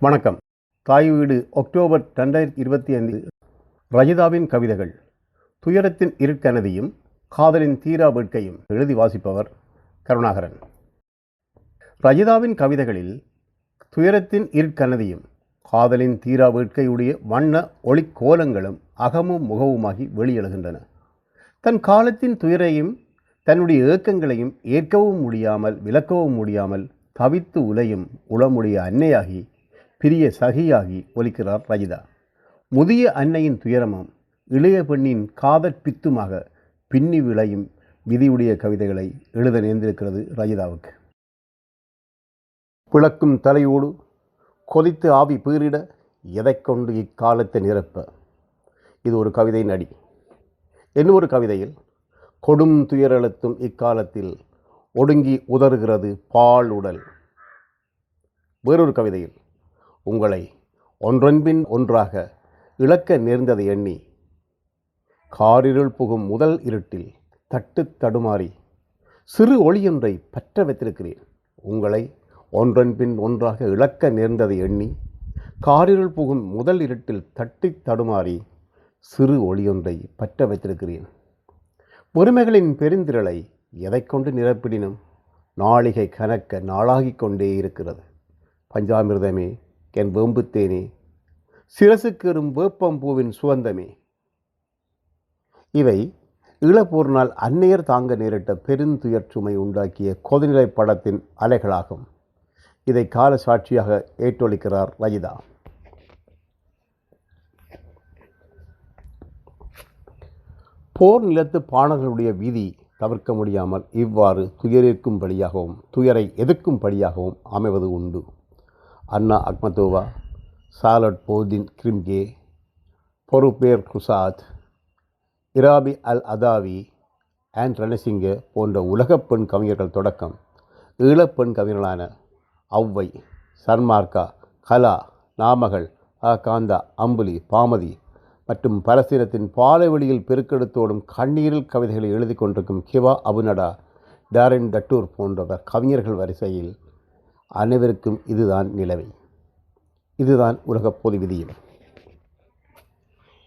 வணக்கம். தாய் வீடு அக்டோபர் ரெண்டாயிரத்தி இருபத்தி ஐந்து ரஜிதாவின் கவிதைகள். துயரத்தின் இருக்கனதியும் காதலின் தீரா வேட்கையும் எழுதி வாசிப்பவர் கருணாகரன். ரஜிதாவின் கவிதைகளில் துயரத்தின் இருக்கனதியும் காதலின் தீரா வேட்கையுடைய வண்ண ஒளிக்கோலங்களும் அகமும் முகவுமாகி வெளியெழுகின்றன. தன் காலத்தின் துயரையும் தன்னுடைய ஏக்கங்களையும் ஏற்கவும் முடியாமல் விளக்கவும் முடியாமல் தவித்து உலையும் உளமுடைய அன்னையாகி பிரிய சகியாகி ஒலிக்கிறார் ரஜிதா. முதிய அன்னையின் துயரமும். இளைய பெண்ணின் காதற் பித்துமாக பின்னி விளையும் விதியுடைய கவிதைகளை எழுத நேர்ந்திருக்கிறது ரஜிதாவுக்கு. பிளக்கும் தலையோடு கொதித்து ஆவி பீறிட எதைக் கொண்டு இக்காலத்தை நிரப்ப? இது ஒரு கவிதை நடி. இன்னொரு கவிதையில் கொடும் துயரெழுத்தும் இக்காலத்தில் ஒடுங்கி உதறுகிறது பால் உடல். வேறொரு கவிதையில் உங்களை ஒன்றன்பின் ஒன்றாக இழக்க நேர்ந்ததை எண்ணி காரிருள் புகும் முதல் இருட்டில் தட்டு தடுமாறி சிறு ஒளியொன்றை பற்ற வைத்திருக்கிறேன். உங்களை ஒன்றன்பின் ஒன்றாக இழக்க நேர்ந்ததை எண்ணி காரிருள் புகும் முதல் இருட்டில் தட்டி தடுமாறி சிறு ஒளியொன்றை பற்ற வைத்திருக்கிறேன். பொறுமைகளின் பெருந்திரளை எதை கொண்டு நிரப்பிடினும் நாளிகை கணக்க நாளாகிக் கொண்டே இருக்கிறது. பஞ்சாமிர்தமே. என் வேம்புத்தேனே சிரசுக்கேறும் வேப்பம்பூவின் சுகந்தமே இவை ஈழப்போர்னால் அந்நியர் தாங்க நேரிட்ட பெருந்துயர் சுமை உண்டாக்கிய கொதிநிலை படத்தின் அலைகளாகும். இதை கால சாட்சியாக ஏற்றொழிக்கிறார் ரஜிதா. போர் நிலத்து பாணர்களுடைய வீதி தவிர்க்க முடியாமல் இவ்வாறு துயரிற்கும்படியாகவும் துயரை எதிர்க்கும்படியாகவும் அமைவது உண்டு. அன்னா அக்மதோவா சாலட் போதின் கிரிம்கே பொறுப்பேர் குசாத் இராபி அல் அதாவி ஆண்ட் ரணசிங்க போன்ற உலகப் பெண் கவிஞர்கள் தொடக்கம். ஈழப்பெண் கவிஞர்களான ஒளவை சன்மார்க்கா கலா நாமகள் அ காந்தா அம்புலி பாமதி மற்றும் பலஸ்தீனத்தின் பாலைவெளியில் பெருக்கெடுத்தோடும் கண்ணீரில் கவிதைகளை எழுதி கொண்டிருக்கும் கிவா அபுனடா டாரின் டட்டூர் போன்றவர் கவிஞர்கள் வரிசையில் அனைவருக்கும் இதுதான் நிலைமை. இதுதான் உலகப் பொது விதியும்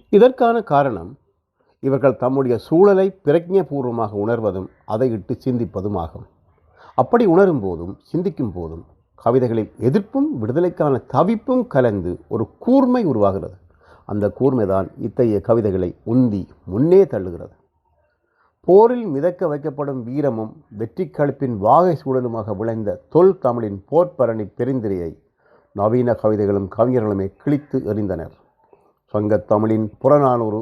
இதற்கான காரணம் இவர்கள் தம்முடைய சூழலை பிரஜபூர்வமாக உணர்வதும் அதை இட்டு சிந்திப்பதும் ஆகும். அப்படி உணரும் போதும் சிந்திக்கும் போதும் கவிதைகளில் எதிர்ப்பும் விடுதலைக்கான தவிப்பும் கலந்து ஒரு கூர்மை உருவாகிறது. அந்த கூர்மைதான் இத்தகைய கவிதைகளை உந்தி முன்னே தள்ளுகிறது. போரில் மிதக்க வைக்கப்படும் வீரமும் வெற்றி கழுப்பின் வாகை சூழலுமாக விளைந்த தொல் தமிழின் போர்ப்பரணி பெருந்திரையை நவீன கவிதைகளும் கவிஞர்களுமே கிழித்து எறிந்தனர். சங்கத் தமிழின் புறநானூறு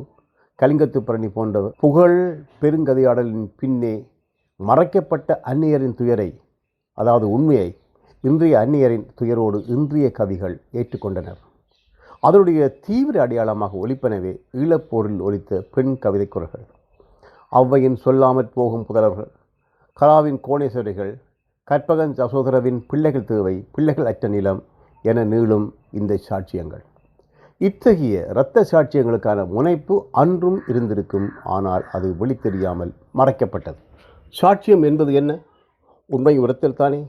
கலிங்கத்து பரணி போன்ற புகழ் பெருங்கதையாடலின் பின்னே மறைக்கப்பட்ட அந்நியரின் துயரை அதாவது உண்மையை இன்றைய அந்நியரின் துயரோடு இன்றைய கவிகள் ஏற்றுக்கொண்டனர். அதனுடைய தீவிர அடையாளமாக ஒலிப்பனவே ஈழப்போரில் ஒலித்த பெண் கவிதை குரல்கள் ஔவையின் சொல்லாமற் போகும் புதலர்கள். கலாவின் கோணேஸ்வரிகள் கற்பகன் சசோதரவின் பிள்ளைகள் தேவை பிள்ளைகள் அற்ற நிலம் என நீளும் இந்த சாட்சியங்கள். இத்தகைய இரத்த சாட்சியங்களுக்கான முனைப்பு அன்றும் இருந்திருக்கும் ஆனால் அது வெளித்தெரியாமல் மறைக்கப்பட்டது. சாட்சியம் என்பது என்ன? உண்மை உரத்தல் தானே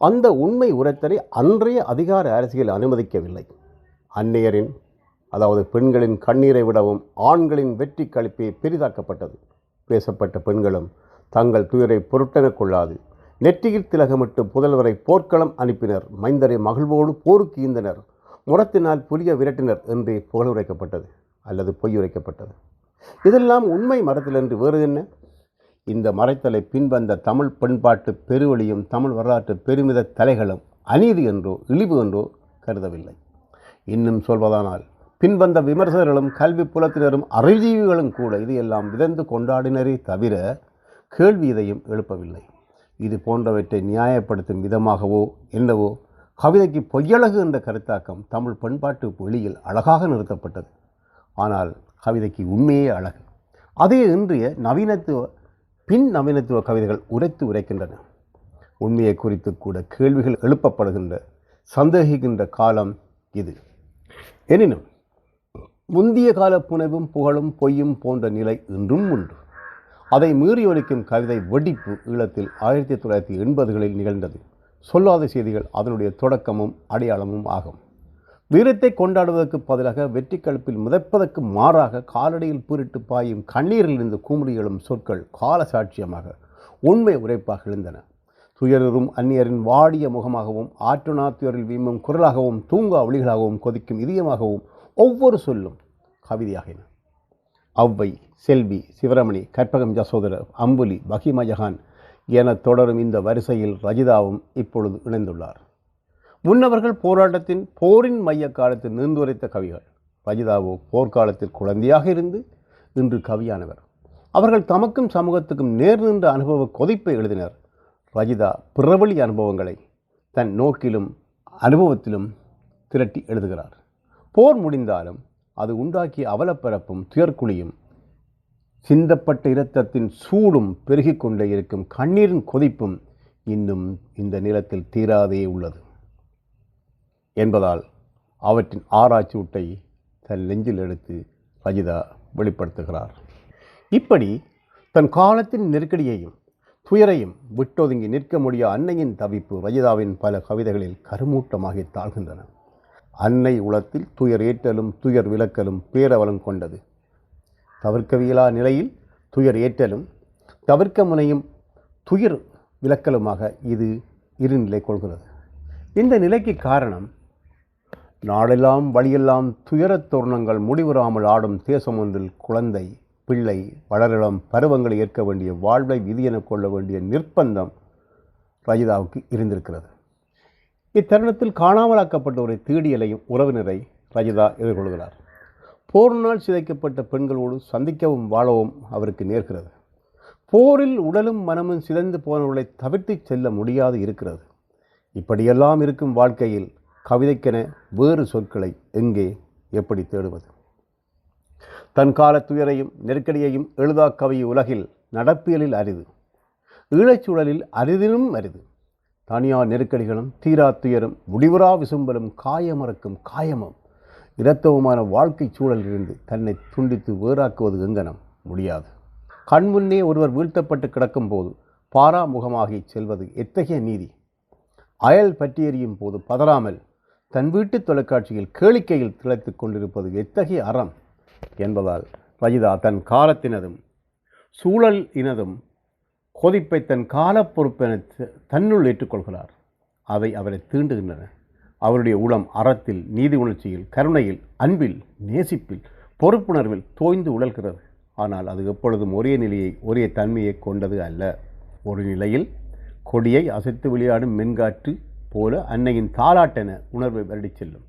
அந்த உண்மை உரத்தலை அன்றைய அதிகார அரசியல் அனுமதிக்கவில்லை. அந்நியரின் அதாவது பெண்களின் கண்ணீரை விடவும் ஆண்களின் வெற்றி கழிப்பே பெரிதாக்கப்பட்டது. பேசப்பட்ட பெண்களும் தங்கள் துயரை பொருட்டெனக் கொள்ளாது நெற்றியில் திலகமிட்டு புதல்வரை போர்க்களம் அனுப்பினர். மைந்தரை மகிழ்வோடு போருக்கு ஈந்தனர். முரத்தினால் புலிய விரட்டினர் என்றே புகழுரைக்கப்பட்டது அல்லது பொய்யுரைக்கப்பட்டது. இதெல்லாம் உண்மை மரத்தில் என்று வேறு என்ன? இந்த மறைத்தலை பின்வந்த தமிழ் பண்பாட்டு பெருவழியும் தமிழ் வரலாற்று பெருமித தலைகளும் அநீதி என்றோ இழிவு என்றோ கருதவில்லை. இன்னும் சொல்வதானால் பின்வந்த விமர்சகர்களும் கல்வி புலத்தினரும் அறிவுஜீவிகளும் கூட இதையெல்லாம் விதந்து கொண்டாடினரே தவிர கேள்வி இதையும் எழுப்பவில்லை. இது போன்றவற்றை நியாயப்படுத்தும் விதமாகவோ என்னவோ கவிதைக்கு பொய்யழகு என்ற கருத்தாக்கம் தமிழ் பண்பாட்டு வெளியில் அழகாக நிறுத்தப்பட்டது. ஆனால் கவிதைக்கு உண்மையே அழகு. அதே இன்றைய நவீனத்துவ பின் நவீனத்துவ கவிதைகள் உரைத்து உரைக்கின்றன. உண்மையை குறித்து கூட கேள்விகள் எழுப்பப்படுகின்ற சந்தேகிக்கின்ற காலம் இது. எனினும் முந்திய கால புனைவும் புகழும் பொய்யும் போன்ற நிலை இன்றும் உண்டு. அதை மீறி ஒழிக்கும் கவிதை வெடிப்பு ஈழத்தில் ஆயிரத்தி தொள்ளாயிரத்தி எண்பதுகளில் நிகழ்ந்தது. சொல்லாத செய்திகள் அதனுடைய தொடக்கமும் அடையாளமும் ஆகும். வீரத்தை கொண்டாடுவதற்கு பதிலாக வெற்றி கழுப்பில் மிதப்பதற்கு மாறாக காலடியில் பூரிட்டு பாயும் கண்ணீரிலிருந்து கூமுடிகளும் சொற்கள் கால சாட்சியமாக உண்மை உரைப்பாக எழுந்தன. துயரரும் அந்நியரின் வாடிய முகமாகவும் ஆற்றுநாத்தியரில் வீமும் குரலாகவும் தூங்கா ஒளிகளாகவும் கொதிக்கும் இதயமாகவும் ஒவ்வொரு சொல்லும் கவிதையாகின. ஒளவை செல்வி சிவரமணி கற்பகம் ஜசோதரர் அம்புலி பகிமா ஜஹான் என தொடரும் இந்த வரிசையில் ரஜிதாவும் இப்பொழுது இணைந்துள்ளார். முன்னவர்கள் போராட்டத்தின் போரின் மைய காலத்தில் நின்றுரைத்த கவிகள். ரஜிதாவோ போர்க்காலத்தில் குழந்தையாக இருந்து இன்று கவியானவர். அவர்கள் தமக்கும் சமூகத்துக்கும் நேர் நின்ற அனுபவ கொதிப்பை எழுதினர். ரஜிதா பிறவழி அனுபவங்களை தன் நோக்கிலும் அனுபவத்திலும் திரட்டி எழுதுகிறார். போர் முடிந்தாலும் அது உண்டாக்கிய அவலப்பரப்பும் துயர்குழியும் சிந்தப்பட்ட இரத்தத்தின் சூடும் பெருகிக்கொண்டே இருக்கும் கண்ணீரின் கொதிப்பும் இன்னும் இந்த நிலத்தில் தீராதே உள்ளது என்பதால் அவற்றின் ஆராய்ச்சி ஊட்டை தன் நெஞ்சில் எடுத்து ரஜிதா வெளிப்படுத்துகிறார். இப்படி தன் காலத்தின் நெருக்கடியையும் துயரையும் விட்டொதுங்கி நிற்க முடிய அன்னையின் தவிப்பு ரஜிதாவின் பல கவிதைகளில் கருமூட்டமாகி தாழ்கின்றன. அன்னை உளத்தில் துயர் ஏற்றலும் துயர் விளக்கலும் பேரவலம் கொண்டது. தவிர்க்கவியலா நிலையில் துயர் ஏற்றலும் தவிர்க்க முனையும் துயர் விளக்கலுமாக இது இருநிலை கொள்கிறது. இந்த நிலைக்கு காரணம் நாடெல்லாம் வழியெல்லாம் துயரத் தோரணங்கள் முடிவுறாமல் ஆடும் தேசம் ஒன்றில் குழந்தை பிள்ளை வளரிடம் பருவங்களை ஏற்க வேண்டிய வாழ்வை விதி என கொள்ள வேண்டிய நிர்பந்தம் ரஜிதாவுக்கு இருந்திருக்கிறது. இத்தருணத்தில் காணாமலாக்கப்பட்ட ஒரு தேடியலையும் உறவினரை ரஜிதா எதிர்கொள்கிறார். போரினால் சிதைக்கப்பட்ட பெண்களோடு சந்திக்கவும் வாழவும் அவருக்கு நேர்கிறது. போரில் உடலும் மனமும் சிதைந்து போனவர்களை தவிர்த்து செல்ல முடியாது இருக்கிறது. இப்படியெல்லாம் இருக்கும் வாழ்க்கையில் கவிதைக்கென வேறு சொற்களை எங்கே எப்படி தேடுவது? தன் கால துயரையும் நெருக்கடியையும் எழுதா கவி உலகில் நடப்பியலில் அரிது. ஈழச்சூழலில் அரிதினும் அரிது. தனியார் நெருக்கடிகளும் தீரா துயரும் முடிவுறா விசும்பலும் காயமறக்கும் காயமும் இரத்தவுமான வாழ்க்கை சூழலிலிருந்து தன்னை துண்டித்து வேறாக்குவது எங்கனம் முடியாது. கண்முன்னே ஒருவர் வீழ்த்தப்பட்டு கிடக்கும் போது பாராமுகமாகி செல்வது எத்தகைய நீதி? அயல் பற்றியறியும் போது பதறாமல் தன் வீட்டு தொலைக்காட்சியில் கேளிக்கையில் திளைத்துக் கொண்டிருப்பது எத்தகைய அறம் என்பதால் ரஜிதா தன் காலத்தினதும் சூழல் இனதும் கொதிப்பை தன் காலப் பொறுப்பென த- தன்னுள் ஏற்றுக்கொள்கிறார். அவை அவரை தீண்டுகின்றன. அவருடைய உளம் அறத்தில் நீதி உணர்ச்சியில் கருணையில் அன்பில் நேசிப்பில் பொறுப்புணர்வில் தோய்ந்து உழல்கிறது. ஆனால் அது எப்பொழுதும் ஒரே நிலையை ஒரே தன்மையை கொண்டது அல்ல. ஒரு நிலையில் கொடியை அசைத்து விளையாடும் மென்காற்று போல அன்னையின் தாலாட்டென உணர்வை வருடிச் செல்லும்.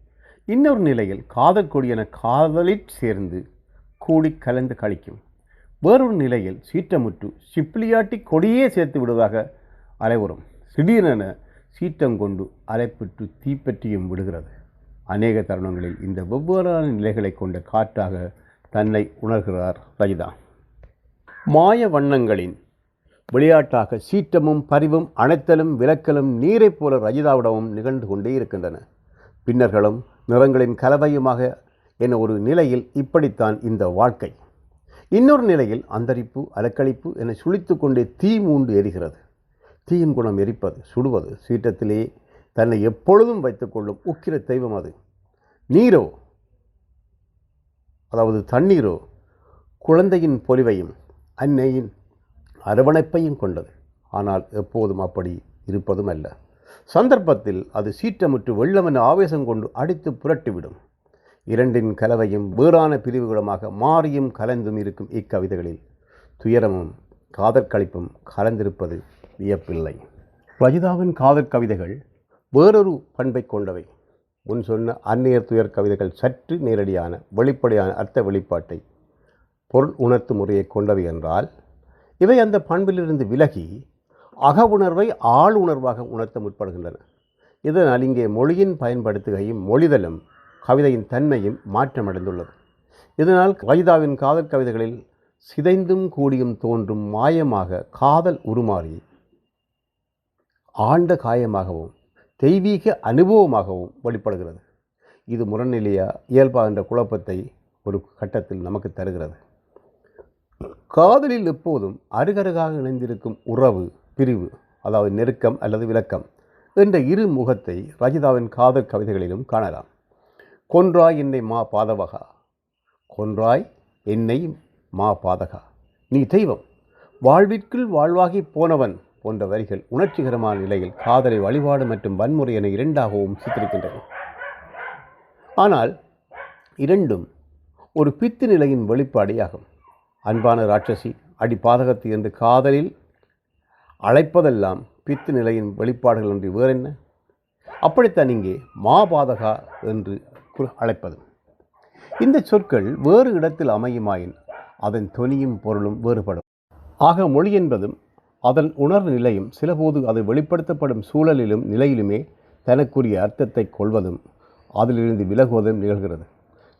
இன்னொரு நிலையில் காதல் கொடியென காதலில் சேர்ந்து கூடி கலந்து கழிக்கும் வேறொரு நிலையில் சீற்றமுற்று சிப்பிலியாட்டி கொடியே சேர்த்து விடுவதாக அலைவரும். திடீரென சீற்றம் கொண்டு அலைப்பிட்டு தீப்பற்றியும் விடுகிறது. அநேக தருணங்களில் இந்த வெவ்வேறான நிலைகளை கொண்ட காற்றாக தன்னை உணர்கிறார் ரஜிதா. மாய வண்ணங்களின் விளையாட்டாக சீற்றமும் பரிவும் அணைத்தலும் விலக்கலும் நீரைப் போல ரஜிதாவிடமும் நிகழ்ந்து கொண்டே இருக்கின்றன. பின்னர்களும் நிறங்களின் கலவையுமாக என ஒரு நிலையில் இப்படித்தான் இந்த வாழ்க்கை. இன்னொரு நிலையில் அந்தரிப்பு அலக்களிப்பு என சுழித்து கொண்டே தீ மூண்டு எரிகிறது. தீயின் குணம் எரிப்பது சுடுவது சீற்றத்திலே தன்னை எப்பொழுதும் வைத்துக்கொள்ளும் உக்கிர தெய்வம் அது. நீரோ அதாவது தண்ணீரோ குழந்தையின் பொலிவையும் அன்னையின் அரவணைப்பையும் கொண்டது. ஆனால் எப்போதும் அப்படி இருப்பதும் அல்ல. சந்தர்ப்பத்தில் அது சீற்றமுற்று வெள்ளமென ஆவேசம் கொண்டு அடித்து புரட்டிவிடும். இரண்டின் கலவையும் வேறான பிரிவுகளுமாக மாறியும் கலந்தும் இருக்கும் இக்கவிதைகளில். துயரமும் காதற்களிப்பும் கலந்திருப்பது வியப்பில்லை. ரஜிதாவின் காதற் கவிதைகள் வேறொரு பண்பை கொண்டவை. முன் சொன்ன அந்நியர் துயர் கவிதைகள் சற்று நேரடியான வெளிப்படையான அர்த்த வெளிப்பாட்டை பொருள் உணர்த்து முறையை கொண்டவை என்றால் இவை அந்த பண்பிலிருந்து விலகி அக உணர்வை ஆள் உணர்வாக உணர்த்த முற்படுகின்றன. இதனால் இங்கே மொழியின் பயன்படுத்துகையும் மொழிதலும் கவிதையின் தன்மையும் மாற்றமடைந்துள்ளது. இதனால் கவிதாவின் காதல் கவிதைகளில் சிதைந்தும் கூடியும் தோன்றும் மாயமாக காதல் உருமாறி ஆண்ட காயமாகவும் தெய்வீக அனுபவமாகவும் வெளிப்படுகிறது. இது முரண்நிலையா இயல்பா என்ற குழப்பத்தை ஒரு கட்டத்தில் நமக்கு தருகிறது. காதலில் எப்போதும் அருகருகாக இணைந்திருக்கும் உறவு பிரிவு அதாவது நெருக்கம் அல்லது விளக்கம் என்ற இரு முகத்தை ரஜிதாவின் காதல் கவிதைகளிலும் காணலாம். கொன்றாய் என்னை மா பாதவகா. கொன்றாய் என்னை மா பாதகா. நீ தெய்வம் வாழ்விற்குள் வாழ்வாகி போனவன் போன்ற வரிகள் உணர்ச்சிகரமான நிலையில் காதலை வழிபாடு மற்றும் வன்முறை என இரண்டாகவும் சித்தரிக்கின்றன. ஆனால் இரண்டும் ஒரு பித்து நிலையின் வெளிப்பாடையாகும். அன்பான ராட்சசி அடி பாதகத்து என்று காதலில் அழைப்பதெல்லாம் பித்து நிலையின் வெளிப்பாடுகள் என்று வேறென்ன? அப்படித்தான் இங்கே மாபாதகா என்று அழைப்பது. இந்த சொற்கள் வேறு இடத்தில் அமையுமாயின் அதன் தொனியும் பொருளும் வேறுபடும். ஆக மொழி என்பதும் அதன் உணர்வு நிலையும் சிலபோது அது வெளிப்படுத்தப்படும் சூழலிலும் நிலையிலுமே தனக்குரிய அர்த்தத்தை கொள்வதும் அதிலிருந்து விலகுவதும் நிகழ்கிறது.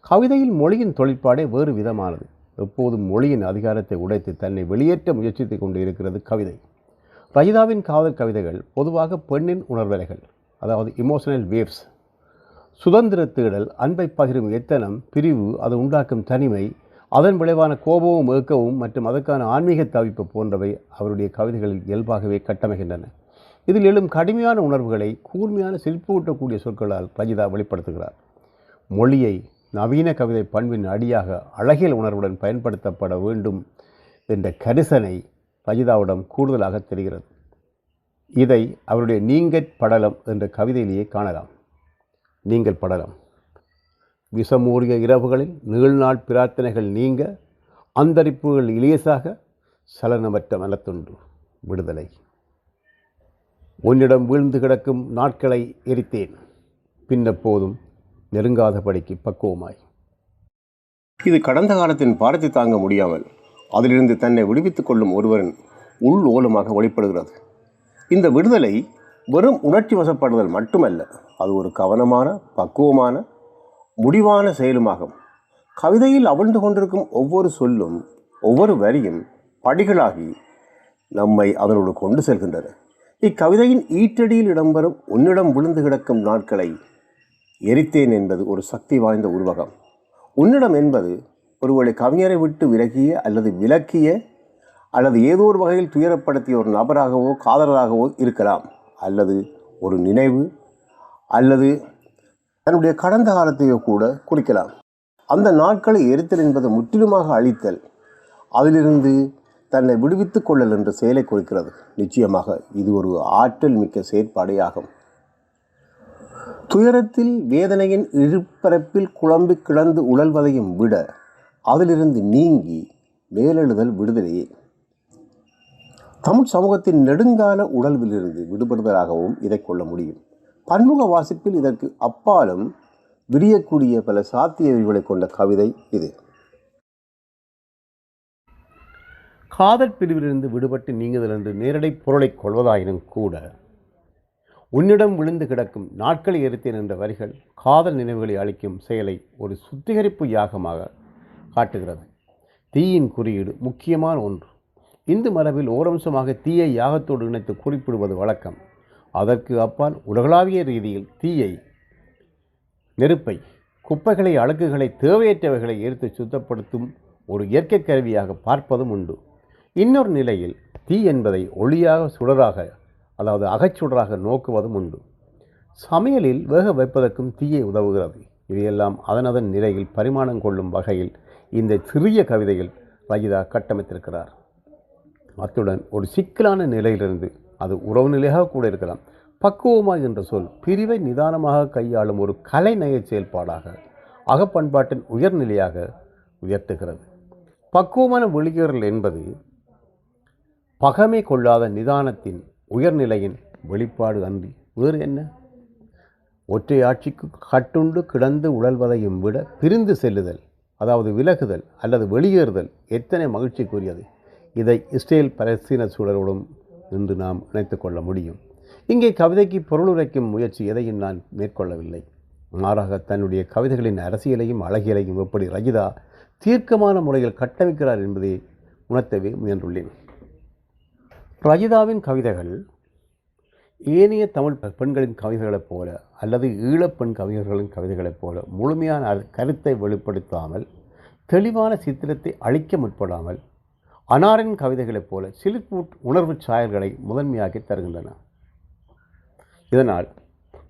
கவிதையில் மொழியின் தொழிற்பாடே வேறு விதமானது. எப்போதும் மொழியின் அதிகாரத்தை உடைத்து தன்னை வெளியேற்ற முயற்சித்துக் கொண்டு இருக்கிறது கவிதை. ரஜிதாவின் காதல் கவிதைகள் பொதுவாக பெண்ணின் உணர்வலைகள் அதாவது இமோஷனல் வேவ்ஸ் சுதந்திர தேடல் அன்பை பகிரும் எத்தனம் பிரிவு அது உண்டாக்கும் தனிமை அதன் விளைவான கோபமும் ஏக்கமும் மற்றும் அதற்கான ஆன்மீக தவிப்பு போன்றவை அவருடைய கவிதைகளில் இயல்பாகவே கட்டமைகின்றன. இதில் எழும் கடுமையான உணர்வுகளை கூர்மையான சிரிப்பூட்டக்கூடிய சொற்களால் ரஜிதா வெளிப்படுத்துகிறார். மொழியை நவீன கவிதை பண்பின் அடியாக அழகியல் உணர்வுடன் பயன்படுத்தப்பட வேண்டும் என்ற கரிசனை ரஜிதாவிடம் கூடுதலாக தெரிகிறது. இதை அவருடைய நீங்கற் படலம் என்ற கவிதையிலேயே காணலாம். நீங்கள் படலம். விஷமூறிய இரவுகளில் நீள்நாள் பிரார்த்தனைகள் நீங்க அந்தரிப்புகள் இலேசாக சலனமற்ற மனத்துண்டு விடுதலை. உன்னிடம் வீழ்ந்து கிடக்கும் நாட்களை எரித்தேன். பின்னப்போதும் நெருங்காதபடிக்கு பக்குவமாய். இது கடந்த காலத்தின் பாரத்தை தாங்க முடியாமல் அதிலிருந்து தன்னை விடுவித்துக் கொள்ளும் ஒருவரின் உள் ஓலமாக வெளிப்படுகிறது. இந்த விடுதலை வெறும் உணர்ச்சி வசப்படுதல் மட்டுமல்ல அது ஒரு கவனமான பக்குவமான முடிவான செயலுமாகும். கவிதையில் அவிழ்ந்து கொண்டிருக்கும் ஒவ்வொரு சொல்லும் ஒவ்வொரு வரியும் படிகளாகி நம்மை அதனோடு கொண்டு செல்கின்றன. இக்கவிதையின் ஈற்றடியில் இடம்பெறும் உன்னிடம் விழுந்து கிடக்கும் நாட்களை எரித்தேன் என்பது ஒரு சக்தி வாய்ந்த உருவகம். உன்னிடம் என்பது ஒருவேளை கவிஞரை விட்டு விலகிய அல்லது விலக்கிய அல்லது ஏதோ ஒரு வகையில் துயரப்படுத்திய ஒரு நபராகவோ காதலராகவோ இருக்கலாம். அல்லது ஒரு நினைவு அல்லது தன்னுடைய கடந்த காலத்தையோ கூட குறிக்கலாம். அந்த நாட்களை எரித்தல் என்பது முற்றிலுமாக அழித்தல் அதிலிருந்து தன்னை விடுவித்துக் கொள்ளல் என்ற செயலை குறிக்கிறது. நிச்சயமாக இது ஒரு ஆற்றல் மிக்க செயற்பாடே ஆகும் துயரத்தில் வேதனையின் இழுப்பரப்பில் குழம்பி கிடந்து உழல்வதையும் விட அதிலிருந்து நீங்கி மேலெழுதல் விடுதலையே. தமிழ் சமூகத்தின் நெடுங்கால உடல்விலிருந்து விடுபடுவதாகவும் இதை கொள்ள முடியும். பன்முக வாசிப்பில் இதற்கு அப்பாலும் விரியக்கூடிய பல சாத்தியவிகளை கொண்ட கவிதை இது. காதல் பிரிவிலிருந்து விடுபட்டு நீங்குதல் நேரடி பொருளைக் கொள்வதாயினும் கூட உன்னிடம் விழுந்து கிடக்கும் நாட்களை எரித்தேன் என்ற வரிகள் காதல் நினைவுகளை அளிக்கும் செயலை ஒரு சுத்திகரிப்பு யாகமாக காட்டுகிறது. தீயின் குறியீடு முக்கியமான ஒன்று. இந்து மரபில் ஓரம்சமாக தீயை யாகத்தோடு இணைத்து குறிப்பிடுவது வழக்கம். அதற்கு அப்பால் உலகளாவிய ரீதியில் தீயை நெருப்பை குப்பைகளை அழுக்குகளை தேவையற்றவைகளை எரித்து சுத்தப்படுத்தும் ஒரு இயற்கை கருவியாக பார்ப்பதும் உண்டு. இன்னொரு நிலையில் தீ என்பதை ஒளியாக சுடராக அதாவது அகச்சுடராக நோக்குவதும் உண்டு. சமையலில் வேக வைப்பதற்கும் தீயை உதவுகிறது. இவையெல்லாம் அதனதன் நிலையில் பரிமாணம் கொள்ளும் வகையில் இந்த சிறிய கவிதையில் ரஜிதா கட்டமைத்திருக்கிறார். அத்துடன் ஒரு சிக்கலான நிலையிலிருந்து அது உறவு நிலையாக கூட இருக்கலாம். பக்குவமா என்ற சொல் பிரிவை நிதானமாக கையாளும் ஒரு கலைநய செயல்பாடாக அகப்பண்பாட்டின் உயர்நிலையாக உயர்த்துகிறது. பக்குவமான வெளியேறல் என்பது பகமை கொள்ளாத நிதானத்தின் உயர்நிலையின் வெளிப்பாடு அன்றி வேறு என்ன? ஒற்றை ஆட்சிக்கு கட்டுண்டு கிடந்து உழல்வதையும் விட பிரிந்து செல்லுதல் அதாவது விலகுதல் அல்லது வெளியேறுதல் எத்தனை மகிழ்ச்சிக்குரியது? இதை இஸ்ரேல் பலஸ்தீன சூழலோடும் என்று நாம் இணைத்து கொள்ள முடியும். இங்கே கவிதைக்கு பொருளுரைக்கும் முயற்சி எதையும் நான் மேற்கொள்ளவில்லை. மாறாக தன்னுடைய கவிதைகளின் அரசியலையும் அழகியலையும் எப்படி ரஜிதா தீர்க்கமான முறையில் கட்டமைக்கிறார் என்பதை உணர்த்தவே முயன்றுள்ளேன். ரஜிதாவின் கவிதைகள் ஏனைய தமிழ் பெண்களின் கவிதைகளைப் போல அல்லது ஈழப்பெண் கவிஞர்களின் கவிதைகளைப் போல முழுமையான கருத்தை வெளிப்படுத்தாமல் தெளிவான சித்திரத்தை அழிக்க முற்படாமல் அனாரின் கவிதைகளைப் போல சிலிர்ப்பூட் உணர்வு சாயல்களை முதன்மையாக்கி தருகின்றன. இதனால்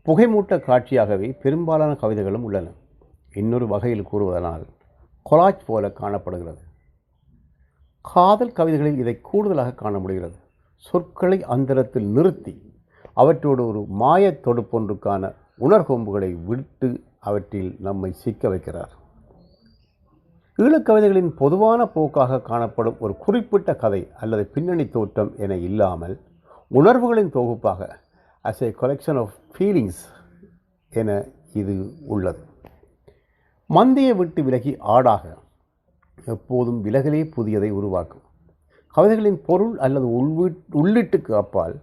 புகைமூட்ட காட்சியாகவே பெரும்பாலான கவிதைகளும் உள்ளன. இன்னொரு வகையில் கூறுவதனால் கொலாஜ் போல காணப்படுகிறது. காதல் கவிதைகளில் இதை கூடுதலாக காண முடிகிறது. சொற்களை அந்தரத்தில் நிறுத்தி அவற்றோடு ஒரு மாயத் தொடுப்பொன்றுக்கான உணர்கொம்புகளை விட்டு அவற்றில் நம்மை சிக்க வைக்கிறார். ஈழக்கவிதைகளின் பொதுவான போக்காக காணப்படும் ஒரு குறிப்பிட்ட கதை அல்லது பின்னணி தோற்றம் என இல்லாமல் உணர்வுகளின் தொகுப்பாக as a collection of feelings என இது உள்ளது. மந்தையை விட்டு விலகி ஆடாக எப்போதும் விலகலே புதியதை உருவாக்கும். கவிதைகளின் பொருள் அல்லது உள்வீட் உள்ளீட்டுக்கு அப்பால்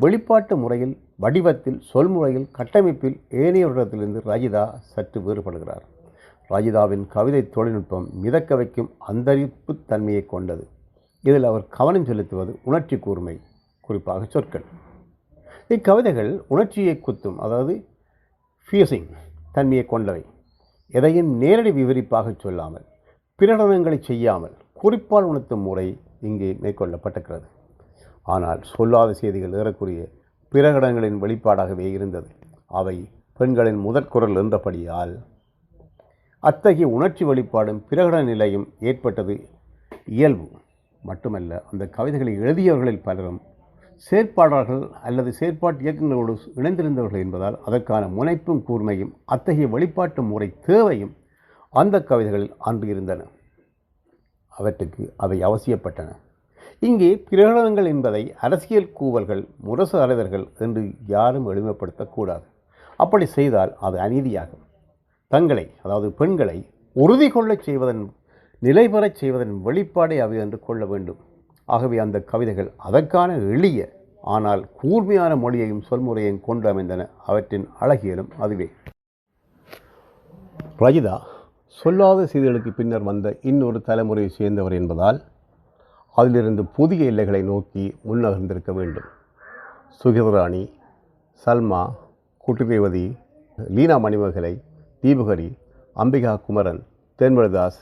வெளிப்பாட்டு முறையில் வடிவத்தில் சொல்முறையில் கட்டமைப்பில் ஏனையவரிடத்திலிருந்து ரஜிதா சற்று வேறுபடுகிறார். ராஜிதாவின் கவிதை தொழில்நுட்பம் மிதக்க வைக்கும் அந்தரிப்பு தன்மையை கொண்டது. இதில் அவர் கவனம் செலுத்துவது உணர்ச்சி கூர்மை குறிப்பாக சொற்கள். இக்கவிதைகள் உணர்ச்சியை குத்தும் அதாவது ஃபியூசிங் தன்மையை கொண்டவை. எதையும் நேரடி விவரிப்பாக சொல்லாமல் பிரகடனங்களை செய்யாமல் குறிப்பால் உணர்த்தும் முறை இங்கே மேற்கொள்ளப்பட்டிருக்கிறது. ஆனால் சொல்லாத செய்திகள் ஏறக்குரிய பிரகடனங்களின் வெளிப்பாடாகவே இருந்தது. அவை பெண்களின் முதற்குரல் என்றபடியால் அத்தகைய உணர்ச்சி வெளிப்பாடும் பிரகடன நிலையும் ஏற்பட்டது. இயல்பு மட்டுமல்ல அந்த கவிதைகளை எழுதியவர்களில் பலரும் செயற்பாடாளர்கள் அல்லது செயற்பாட்டு இயக்கங்களோடு இணைந்திருந்தவர்கள் என்பதால் அதற்கான முனைப்பும் கூர்மையும் அத்தகைய வழிபாட்டு முறை தேவையும் அந்த கவிதைகளில் அன்று இருந்தன. அவற்றுக்கு அவை அவசியப்பட்டன. இங்கே பிரகடனங்கள் என்பதை அரசியல் கூவல்கள் முரசு அலைதர்கள் என்று யாரும் எளிமைப்படுத்தக்கூடாது. அப்படி செய்தால் அது அநீதியாகும். தங்களை அதாவது பெண்களை உறுதி கொள்ளச் செய்வதன் நிலைபெறச் செய்வதன் வெளிப்பாடே அவை என்று கொள்ள வேண்டும். ஆகவே அந்த கவிதைகள் அதற்கான எளிய ஆனால் கூர்மையான மொழியையும் சொல்முறையையும் கொண்டு அமைந்தன. அவற்றின் அழகியலும் அதுவே. ரஜிதா சொல்லாத செய்திகளுக்கு பின்னர் வந்த இன்னொரு தலைமுறையை சேர்ந்தவர் என்பதால் அதிலிருந்து புதிய எல்லைகளை நோக்கி முன்னகர்ந்திருக்க வேண்டும். சுகிதராணி சல்மா குட்டுதேவதி லீனா மணிமேகலை தீபகரி அம்பிகா குமரன் தேன்மொழிதாஸ்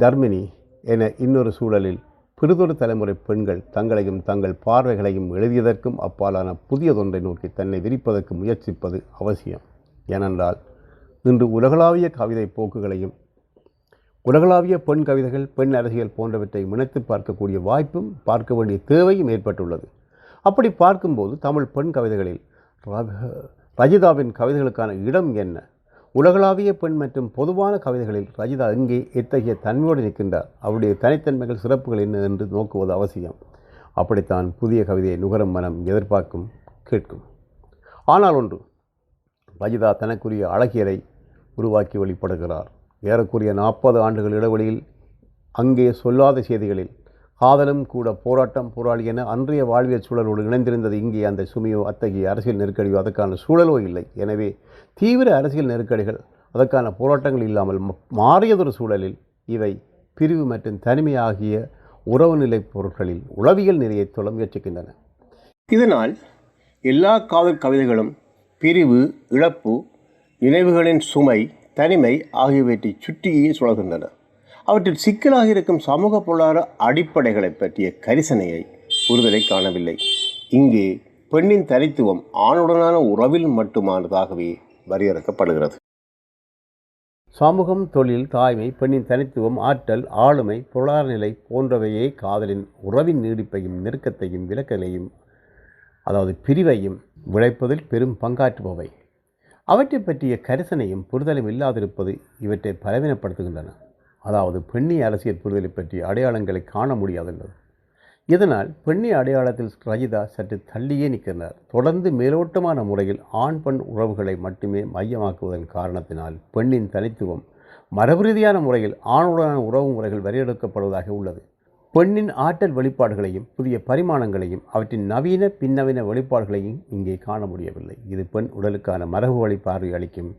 தர்மினி என இன்னொரு சூழலில் பிறிதொரு தலைமுறை பெண்கள் தங்களையும் தங்கள் பார்வைகளையும் எழுதியதற்கும் அப்பாலான புதியதொன்றை நோக்கி தன்னை விரிப்பதற்கு முயற்சிப்பது அவசியம். ஏனென்றால் இன்று உலகளாவிய கவிதை போக்குகளையும் உலகளாவிய பெண் கவிதைகள் பெண் அரசியல் போன்றவற்றை இணைத்து பார்க்கக்கூடிய வாய்ப்பும் பார்க்க வேண்டிய தேவையும் ஏற்பட்டுள்ளது. அப்படி பார்க்கும்போது தமிழ் பெண் கவிதைகளில் ர- ரஜிதாவின் கவிதைகளுக்கான இடம் என்ன? உலகளாவிய பெண் மற்றும் பொதுவான கவிதைகளில் ரஜிதா எங்கே எத்தகைய தன்மையோடு நிற்கின்றார். அவருடைய தனித்தன்மைகள் சிறப்புகள் என்ன என்று நோக்குவது அவசியம். அப்படித்தான் புதிய கவிதையை நுகரும் மனம் எதிர்பார்க்கும் கேட்கும். ஆனால் ஒன்று ரஜிதா தனக்குரிய அழகியரை உருவாக்கி வெளிப்படுகிறார். ஏறக்குறைய நாற்பது ஆண்டுகள் இடைவெளியில் அங்கே சொல்லாத செய்திகளில் காதலும் கூட போராட்டம் போராளி என அன்றைய வாழ்வியல் சூழலோடு இணைந்திருந்தது இங்கே அந்த சுமையோ அத்தகைய அரசியல் நெருக்கடியோ அதற்கான சூழலோ இல்லை. எனவே தீவிர அரசியல் நெருக்கடிகள் அதற்கான போராட்டங்கள் இல்லாமல் மாறியதொரு சூழலில் இவை பிரிவு மற்றும் தனிமை ஆகிய உறவு நிலை பொருட்களில் உளவியல் நிலையை தொழ முயற்சிக்கின்றன. இதனால் எல்லா காதல் கவிதைகளும் பிரிவு இழப்பு நினைவுகளின் சுமை தனிமை ஆகியவற்றை சுற்றியே சுழல்கின்றன. அவற்றில் சிக்கலாக இருக்கும் சமூக பொருளாதார அடிப்படைகளை பற்றிய கரிசனையை புரிதலை காணவில்லை. இங்கே பெண்ணின் தனித்துவம் ஆணுடனான உறவில் மட்டுமானதாகவே வரையறுக்கப்படுகிறது. சமூகம் தொழில் தாய்மை பெண்ணின் தனித்துவம் ஆற்றல் ஆளுமை பொருளாதார நிலை போன்றவையே காதலின் உறவின் நீடிப்பையும் நெருக்கத்தையும் விலக்கலையும் அதாவது பிரிவையும் விளைப்பதில் பெரும் பங்காற்றுபவை. அவற்றை பற்றிய கரிசனையும் புரிதலும் இல்லாதிருப்பது இவற்றை பலவீனப்படுத்துகின்றன. அதாவது பெண்ணிய அரசியல் புரிதலை பற்றிய அடையாளங்களை காண முடியாதுள்ளது இதனால் பெண்ணிய அடையாளத்தில் ரஜிதா சற்று தள்ளியே நிற்கிறார். தொடர்ந்து மேலோட்டமான முறையில் ஆண் பெண் உறவுகளை மட்டுமே மையமாக்குவதன் காரணத்தினால் பெண்ணின் தனித்துவம் மரபுரீதியான முறையில் ஆணுடனான உறவு முறைகள் வரையறுக்கப்படுவதாக உள்ளது. பெண்ணின் ஆற்றல் வெளிப்பாடுகளையும் புதிய பரிமாணங்களையும் அவற்றின் நவீன பின்னவீன வெளிப்பாடுகளையும் இங்கே காண முடியவில்லை. இது பெண் உடலுக்கான மரபு வழி பார்வை அளிக்கும்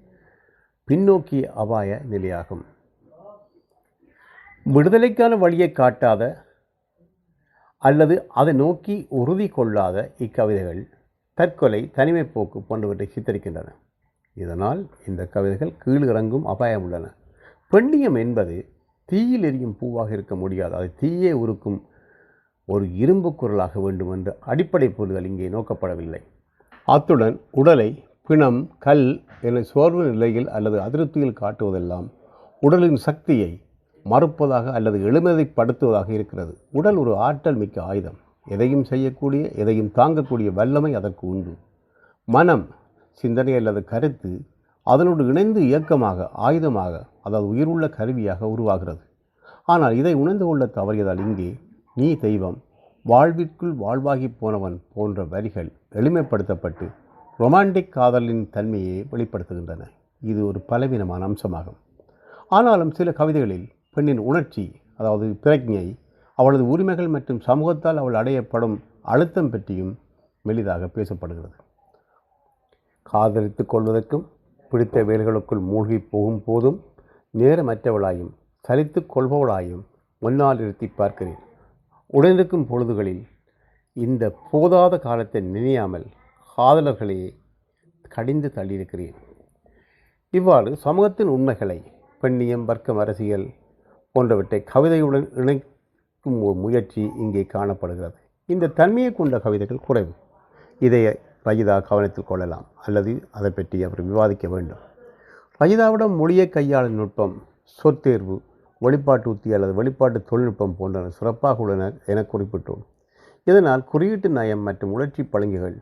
பின்னோக்கிய அபாய நிலையாகும். விடுதலைக்கான வழியை காட்டாத அல்லது அதை நோக்கி உறுதி கொள்ளாத இக்கவிதைகள் தற்கொலை தனிமைப்போக்கு போன்றவற்றை சித்தரிக்கின்றன. இதனால் இந்த கவிதைகள் கீழிறங்கும் அபாயம் உள்ளன. பெண்ணியம் என்பது தீயில் எரியும் பூவாக இருக்க முடியாது. அது தீயே உருக்கும் ஒரு இரும்பு குரலாக வேண்டும் என்ற அடிப்படை புரிதல் இங்கே நோக்கப்படவில்லை. அத்துடன் உடலை பிணம் கல் என சோர்வு நிலையில் அல்லது அதிருப்தியில் காட்டுவதெல்லாம் உடலின் சக்தியை மறுப்பதாக அல்லது எளிமைப்படுத்துவதாக இருக்கிறது. உடல் ஒரு ஆற்றல் மிக்க ஆயுதம். எதையும் செய்யக்கூடிய எதையும் தாங்கக்கூடிய வல்லமை அதற்கு உண்டு. மனம் சிந்தனை அல்லது கருத்து அதனோடு இணைந்து இயக்கமாக ஆயுதமாக அதாவது உயிருள்ள கருவியாக உருவாகிறது. ஆனால் இதை உணர்ந்து கொள்ள தவறியதால் இங்கே நீ தெய்வம் வாழ்விற்குள் வாழ்வாகி போனவன் போன்ற வரிகள் எளிமைப்படுத்தப்பட்டு ரொமான்டிக் காதலின் தன்மையை வெளிப்படுத்துகின்றன. இது ஒரு பலவீனமான அம்சமாகும். ஆனாலும் சில கவிதைகளில் பெண்ணின் உணர்ச்சி அதாவது பிரக்ஞை அவளது உரிமைகள் மற்றும் சமூகத்தால் அவள் அடையப்படும் அழுத்தம் பற்றியும் மெலிதாக பேசப்படுகிறது. காதலித்து கொள்வதற்கும் பிடித்த வேல்களுக்குள் மூழ்கி போகும் போதும் நேரமற்றவளாயும் சலித்து கொள்பவளாயும் முன்னால் நிறுத்தி பார்க்கிறேன். உடனிருக்கும் பொழுதுகளில் இந்த போதாத காலத்தை நினையாமல் காதலர்களையே கடிந்து தள்ளியிருக்கிறேன். இவ்வாறு சமூகத்தின் உண்மைகளை பெண்ணியம் வர்க்கம் அரசியல் போன்றவற்றை கவிதையுடன் இணைக்கும் ஒரு முயற்சி இங்கே காணப்படுகிறது. இந்த தன்மையை கொண்ட கவிதைகள் குறைவு. இதை ரஜிதா கவனத்தில் கொள்ளலாம். அல்லது அதை பற்றி அவர் விவாதிக்க வேண்டும். ரஜிதாவிடம் மொழியை கையாளும் நுட்பம் சொற்தேர்வு வெளிப்பாட்டு உத்தி அல்லது வெளிப்பாட்டு தொழில்நுட்பம் போன்றன சிறப்பாக உள்ளன என குறிப்பிட்டோம். இதனால் குறியீட்டு நயம் மற்றும் உணர்ச்சி பழங்குகள்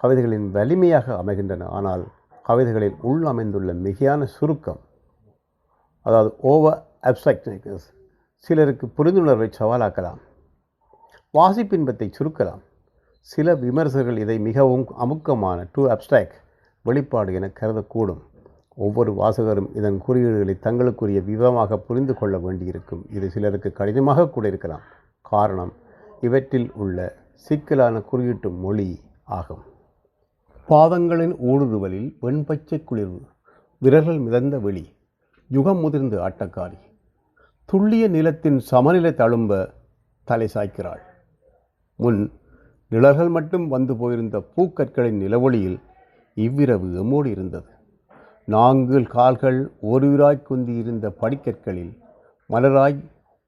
கவிதைகளின் வலிமையாக அமைகின்றன. ஆனால் கவிதைகளில் உள் அமைந்துள்ள மிகையான சுருக்கம் அதாவது ஓவர் அப்சாக்ட்னஸ் சிலருக்கு புரிந்துணர்வை சவாலாக்கலாம். வாசிப்பின்பத்தை சுருக்கலாம். சில விமர்சகர்கள் இதை மிகவும் அமுக்கமான டூ அப்டிராக்ட் வெளிப்பாடு என கருதக்கூடும். ஒவ்வொரு வாசகரும் இதன் குறியீடுகளை தங்களுக்குரிய விதமாக புரிந்து கொள்ள வேண்டியிருக்கும். இது சிலருக்கு கடினமாக கூட இருக்கலாம். காரணம் இவற்றில் உள்ள சிக்கலான குறியீட்டு மொழி ஆகும். பாதங்களின் ஊடுருவலில் வெண்பச்சை குளிர்வு விரல்கள் மிதந்த வெளி யுகம் முதிர்ந்து ஆட்டக்காரி துள்ளிய நிலத்தின் சமநிலை தழும்ப தலை சாய்க்கிறாள். முன் நிழல்கள் மட்டும் வந்து போயிருந்த பூக்கற்களின் நிலவொளியில் இவ்விரவு எம்மோடு இருந்தது. நான்கு கால்கள் ஒருவராய் குந்தியிருந்த படிக்கற்களில் மலராய்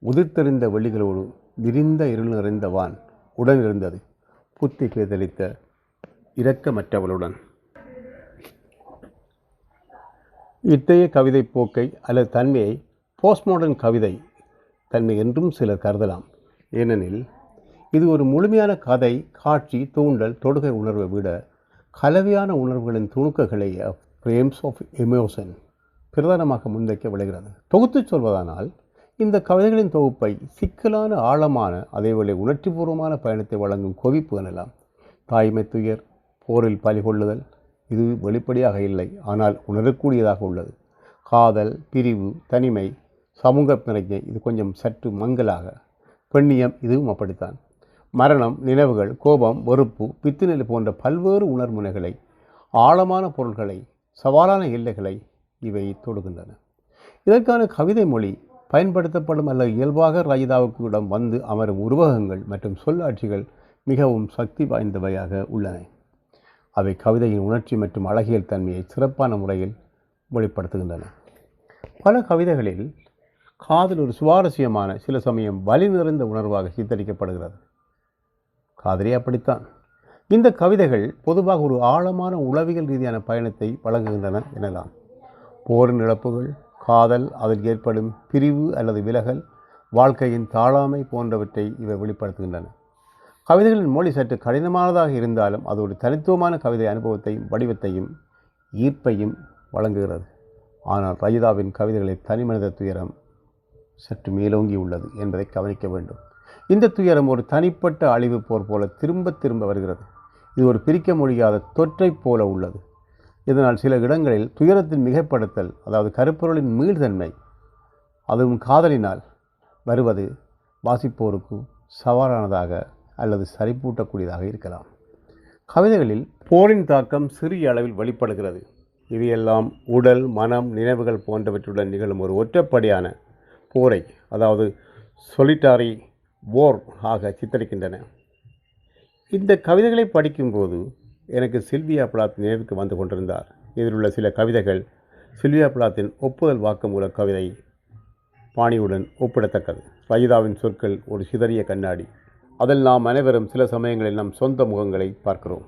உதிர்த்தெறிந்த வெள்ளிகளோடு விரிந்த இருள் நிறைந்த வான் உடன் இருந்தது. புத்தி பேதளித்த இரக்கமற்றவளுடன். இத்தகைய கவிதை போக்கை அல்லது தன்மையை போஸ்ட்மாடர்ன் கவிதை தன்மை என்றும் சிலர் கருதலாம். ஏனெனில் இது ஒரு முழுமையான கதை காட்சி தூண்டல் தொடுகை உணர்வை விட கலவையான உணர்வுகளின் துணுக்குகளை ஃப்ரேம்ஸ் ஆஃப் எமோஷன் பிரதானமாக முன்வைக்க விளைகிறது. தொகுத்துச் சொல்வதானால் இந்த கவிதைகளின் தொகுப்பை சிக்கலான ஆழமான அதேவேளை உணர்ச்சிபூர்வமான பயணத்தை வழங்கும் கொவிப்பு எனலாம். தாய்மை துயர் போரில் பலிகொள்ளுதல் இது வெளிப்படையாக இல்லை ஆனால் உணரக்கூடியதாக உள்ளது. காதல் பிரிவு தனிமை சமூக பிரஜை இது கொஞ்சம் சற்று மங்கலாக. பெண்ணியம் இதுவும் அப்படித்தான். மரணம் நினைவுகள் கோபம் வெறுப்பு பித்துநிலை போன்ற பல்வேறு உணர்முனைகளை ஆழமான பொருள்களை சவாலான எல்லைகளை இவை தொடுகின்றன. இதற்கான கவிதை மொழி பயன்படுத்தப்படும் அல்லது இயல்பாக ரஜிதாவுக்கு இடம் வந்து அமரும் உருவகங்கள் மற்றும் சொல்லாட்சிகள் மிகவும் சக்தி வாய்ந்தவையாக உள்ளன. அவை கவிதையின் உணர்ச்சி மற்றும் அழகியல் தன்மையை சிறப்பான முறையில் வெளிப்படுத்துகின்றன. பல கவிதைகளில் காதல் ஒரு சுவாரஸ்யமான சில சமயம் வலி நிறைந்த உணர்வாக சித்தரிக்கப்படுகிறது. காதலே அப்படித்தான். இந்த கவிதைகள் பொதுவாக ஒரு ஆழமான உளவியல் ரீதியான பயணத்தை வழங்குகின்றன எனலாம். போரின் இழப்புகள் காதல் அதில் ஏற்படும் பிரிவு அல்லது விலகல் வாழ்க்கையின் தாழாமை போன்றவற்றை இவை வெளிப்படுத்துகின்றன. கவிதைகளின் மொழி சற்று கடினமானதாக இருந்தாலும் அது ஒரு தனித்துவமான கவிதை அனுபவத்தையும் வடிவத்தையும் ஈர்ப்பையும் வழங்குகிறது. ஆனால் ரஜிதாவின் கவிதைகளில் தனிமனித துயரம் சற்று மேலோங்கி உள்ளது என்பதை கவனிக்க வேண்டும். இந்த துயரம் ஒரு தனிப்பட்ட அழிவு போர் போல திரும்ப திரும்ப வருகிறது. இது ஒரு பிரிக்க முடியாத தொற்றைப் போல உள்ளது. இதனால் சில இடங்களில் துயரத்தின் மிகைப்படுத்தல் அதாவது கருப்பொருளின் மீள்தன்மை அதுவும் காதலினால் வருவது வாசிப்போருக்கு சவாலானதாக அல்லது சரிப்பூட்டக்கூடியதாக இருக்கலாம். கவிதைகளில் போரின் தாக்கம் சிறிய அளவில் வெளிப்படுகிறது. இவையெல்லாம் உடல் மனம் நினைவுகள் போன்றவற்றுடன் நிகழும் ஒரு ஒற்றப்படியான போரை அதாவது சொலிட்டாரி போர் ஆக சித்தரிக்கின்றன. இந்த கவிதைகளை படிக்கும்போது எனக்கு சில்வியா பிளாத் நினைவுக்கு வந்து கொண்டிருந்தார். இதில் உள்ள சில கவிதைகள் சில்வியா பிளாத்தின் ஒப்புதல் வாக்குமூல கவிதை பாணியுடன் ஒப்பிடத்தக்கது. ரயிதாவின் சொற்கள் ஒரு சிதறிய கண்ணாடி. அதில் நாம் அனைவரும் சில சமயங்களில் நம் சொந்த முகங்களை பார்க்கிறோம்.